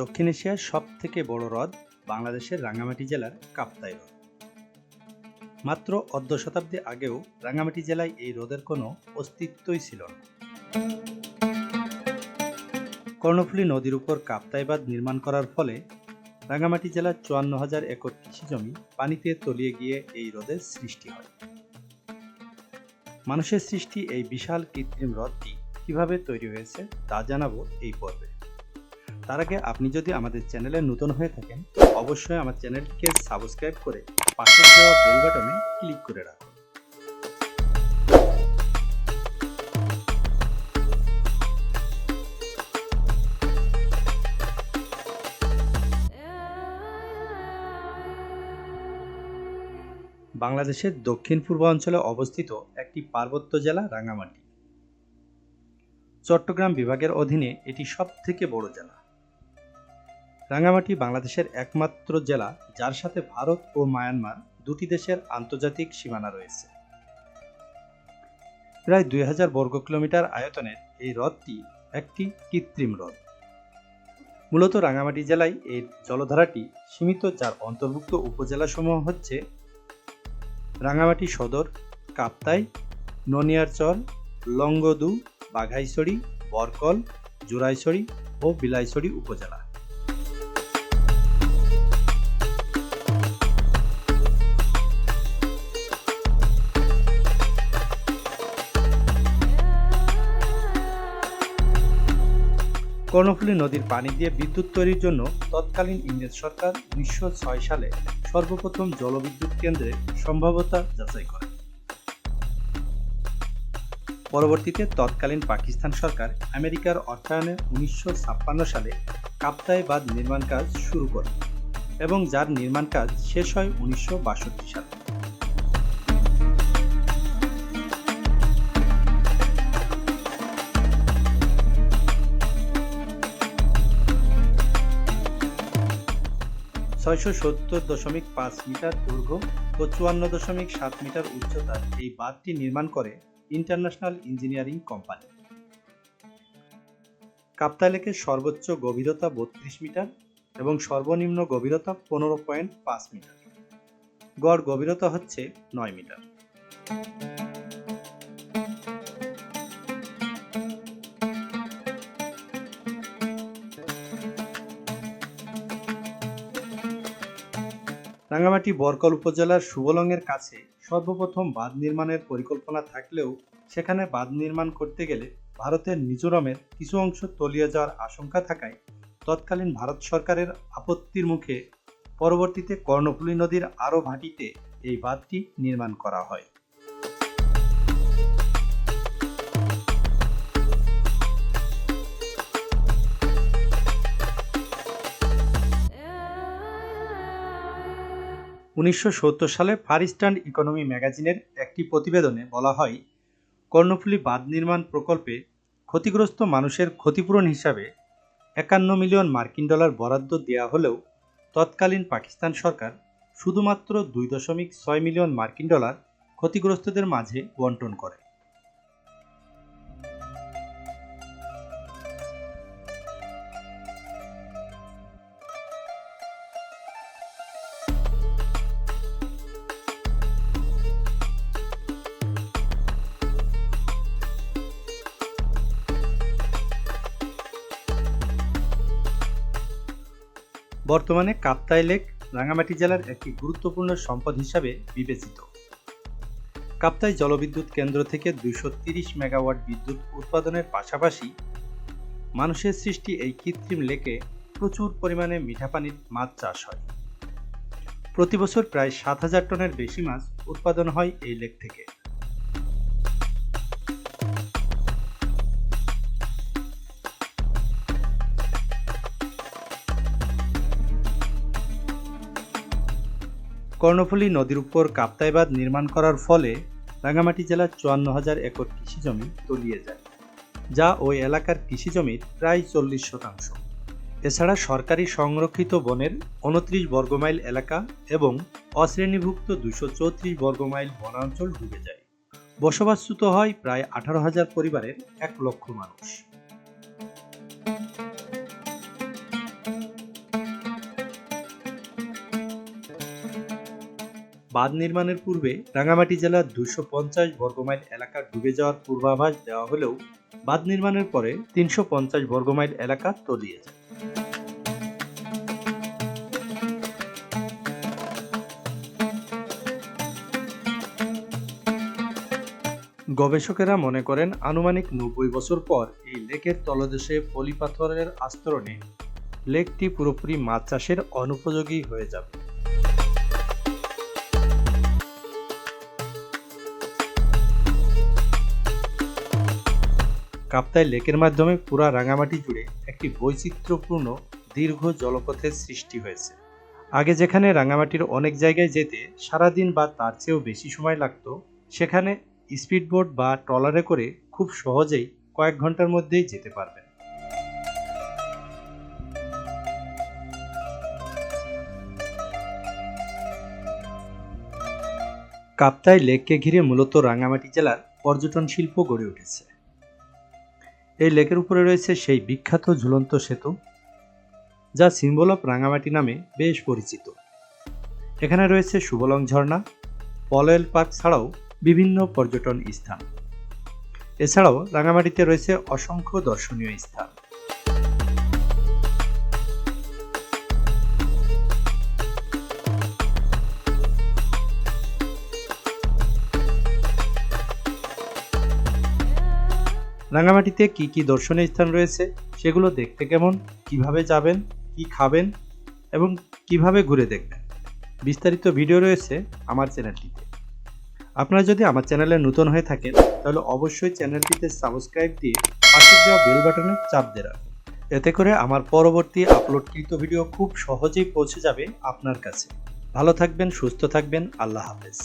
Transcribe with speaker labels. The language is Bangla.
Speaker 1: দক্ষিণ এশিয়ার সব থেকে বড় হ্রদ বাংলাদেশের রাঙ্গামাটি জেলার কাপ্তাই হ্রদ। মাত্র অর্ধ শতাব্দী আগেও রাঙ্গামাটি জেলায় এই হ্রদের কোনো অস্তিত্বই ছিল না। কর্ণফুলী নদীর উপর কাপ্তাই বাঁধ নির্মাণ করার ফলে রাঙ্গামাটি জেলার চুয়ান্ন হাজার একর কৃষি জমি পানিতে তলিয়ে গিয়ে এই হ্রদের সৃষ্টি হয়। মানুষের সৃষ্টি এই বিশাল কৃত্রিম হ্রদটি কীভাবে তৈরি হয়েছে তা জানাব এই পর্বে। তার আগে আপনি যদি আমাদের চ্যানেলে নতুন হয়ে থাকেন, অবশ্যই আমার চ্যানেলকে সাবস্ক্রাইব করে পাশে দেওয়া বেল বাটনে ক্লিক করে রাখুন। বাংলাদেশের দক্ষিণ পূর্বাঞ্চলে অবস্থিত একটি পার্বত্য জেলা রাঙ্গামাটি। চট্টগ্রাম বিভাগের অধীনে এটি সব থেকে বড় জেলা। রাঙ্গামাটি বাংলাদেশের একমাত্র জেলা যার সাথে ভারত ও মায়ানমার দুটি দেশের আন্তর্জাতিক সীমানা রয়েছে। প্রায় দুই হাজার বর্গ কিলোমিটার আয়তনের এই হ্রদটি একটি কৃত্রিম হ্রদ। মূলত রাঙ্গামাটি জেলায় এই জলধারাটি সীমিত, যার অন্তর্ভুক্ত উপজেলাসমূহ হচ্ছে রাঙ্গামাটি সদর, কাপ্তাই, ননিয়ারচর লঙ্গদু বাঘাইছড়ি, বরকল জোড়াইছড়ি ও বিলাইছড়ি উপজেলা। কর্ণফুলী নদীর পানি দিয়ে বিদ্যুৎ তৈরির জন্য তৎকালীন ইংরেজ সরকার উনিশশো ছয় সালে সর্বপ্রথম জলবিদ্যুৎ কেন্দ্রে সম্ভাব্যতা যাচাই করে। পরবর্তীতে তৎকালীন পাকিস্তান সরকার আমেরিকার অর্থায়নে উনিশশো ছাপ্পান্ন সালে কাপ্তাই বাঁধ নির্মাণ কাজ শুরু করে এবং যার নির্মাণ কাজ শেষ হয় উনিশশো বাষট্টি সালে। ছয়শো সত্তর দশমিক পাঁচ মিটার দৈর্ঘ্য ও চুয়ান্ন দশমিক সাত মিটার উচ্চতার এই বাঁধটি নির্মাণ করে ইন্টারন্যাশনাল ইঞ্জিনিয়ারিং কোম্পানি। কাপ্তা লেকের সর্বোচ্চ গভীরতা বত্রিশ মিটার এবং সর্বনিম্ন গভীরতা পনেরো পয়েন্ট পাঁচ মিটার। গড় গভীরতা হচ্ছে নয় মিটার। রাঙ্গামাটি বরকল উপজেলার সুবলংয়ের কাছে সর্বপ্রথম বাঁধ নির্মাণের পরিকল্পনা থাকলেও সেখানে বাঁধ নির্মাণ করতে গেলে ভারতের মিজোরামের কিছু অংশ তলিয়ে যাওয়ার আশঙ্কা থাকায় তৎকালীন ভারত সরকারের আপত্তির মুখে পরবর্তীতে কর্ণফুলী নদীর আরও ভাটিতে এই বাঁধটি নির্মাণ করা হয়। উনিশশো সত্তর সালে ফার ইস্টার্ন ইকোনমি ম্যাগাজিনের একটি প্রতিবেদনে বলা হয়, কর্ণফুলী বাঁধ নির্মাণ প্রকল্পে ক্ষতিগ্রস্ত মানুষের ক্ষতিপূরণ হিসাবে একান্ন মিলিয়ন মার্কিন ডলার বরাদ্দ দেওয়া হলেও তৎকালীন পাকিস্তান সরকার শুধুমাত্র দুই দশমিক ছয় মিলিয়ন মার্কিন ডলার ক্ষতিগ্রস্তদের মাঝে বন্টন করে। বর্তমানে কাপ্তাই লেক, রাঙ্গামাটি জেলার একটি গুরুত্বপূর্ণ সম্পদ হিসাবে বিবেচিত। কাপ্তাই জলবিদ্যুৎ কেন্দ্র থেকে তিরিশ মেগাওয়াট বিদ্যুৎ উৎপাদনের পাশাপাশি মানুষের সৃষ্টি এই কৃত্রিম লেকে প্রচুর পরিমাণে মিঠা পানির মাছ চাষ হয়। প্রতি বছর প্রায় সাত হাজার টনের বেশি মাছ উৎপাদন হয় এই লেক থেকে। কর্ণফুলী নদীর উপর কাপ্তাই বাঁধ নির্মাণ করার ফলে রাঙ্গামাটি জেলার চুয়ান্ন হাজার একর কৃষি জমি তলিয়ে যায়, যা ওই এলাকার কৃষি জমির প্রায় চল্লিশ শতাংশ। এছাড়া সরকারি সংরক্ষিত বনের উনত্রিশ বর্গমাইল এলাকা এবং অশ্রেণীভুক্ত দুশো চৌত্রিশ বর্গমাইল বনাঞ্চল ডুবে যায়। বসবাসচ্যুত হয় প্রায় আঠারো হাজার পরিবারের এক লক্ষ মানুষ। বাঁধ নির্মাণের পূর্বে রাঙামাটি জেলার দুশো পঞ্চাশ বর্গমাইল এলাকা ডুবে যাওয়ার পূর্বাভাস দেওয়া হলেও বাঁধ নির্মাণের পরে তিনশো পঞ্চাশ বর্গমাইল এলাকা তলিয়ে যায়। গবেষকেরা মনে করেন আনুমানিক নব্বই বছর পর এই লেকের তলদেশে পলি পাথরের আস্তরণে লেকটি পুরোপুরি মাছ চাষের অনুপযোগী হয়ে যাবে। কাপ্তাই লেকের মাধ্যমে পুরা রাঙামাটি জুড়ে একটি বৈচিত্র্যপূর্ণ দীর্ঘ জলপথের সৃষ্টি হয়েছে। আগে যেখানে রাঙামাটির অনেক জায়গায় যেতে সারাদিন বা তার চেয়েও বেশি সময় লাগতো, সেখানে স্পিডবোট বা ট্রলারে করে খুব সহজেই কয়েক ঘণ্টার মধ্যেই যেতে পারবেন। কাপ্তাই লেককে ঘিরে মূলত রাঙামাটি জেলার পর্যটন শিল্প গড়ে উঠেছে। এই লেকের উপরে রয়েছে সেই বিখ্যাত ঝুলন্ত সেতু, যা সিম্বল অফ রাঙামাটি নামে বেশ পরিচিত। এখানে রয়েছে সুবলং ঝর্ণা, পলয়েল পার্ক ছাড়াও বিভিন্ন পর্যটন স্থান। এছাড়াও রাঙামাটিতে রয়েছে অসংখ্য দর্শনীয় স্থান। রাঙামাটিতে কি কি দর্শনীয় স্থান রয়েছে সেগুলো দেখতে কেমন, কীভাবে যাবেন, কি খাবেন এবং কীভাবে ঘুরে দেখবেন? বিস্তারিত ভিডিও রয়েছে আমার চ্যানেলটিতে। আপনারা যদি আমার চ্যানেলে নতুন হয়ে থাকেন, তাহলে অবশ্যই চ্যানেলটিতে সাবস্ক্রাইব দিয়ে পাশে দেওয়া বেল বাটনে চাপ দিয়ে রাখুন। এতে করে আমার পরবর্তী আপলোডকৃত ভিডিও খুব সহজেই পৌঁছে যাবে আপনার কাছে। ভালো থাকবেন, সুস্থ থাকবেন, আল্লাহ হাফেজ।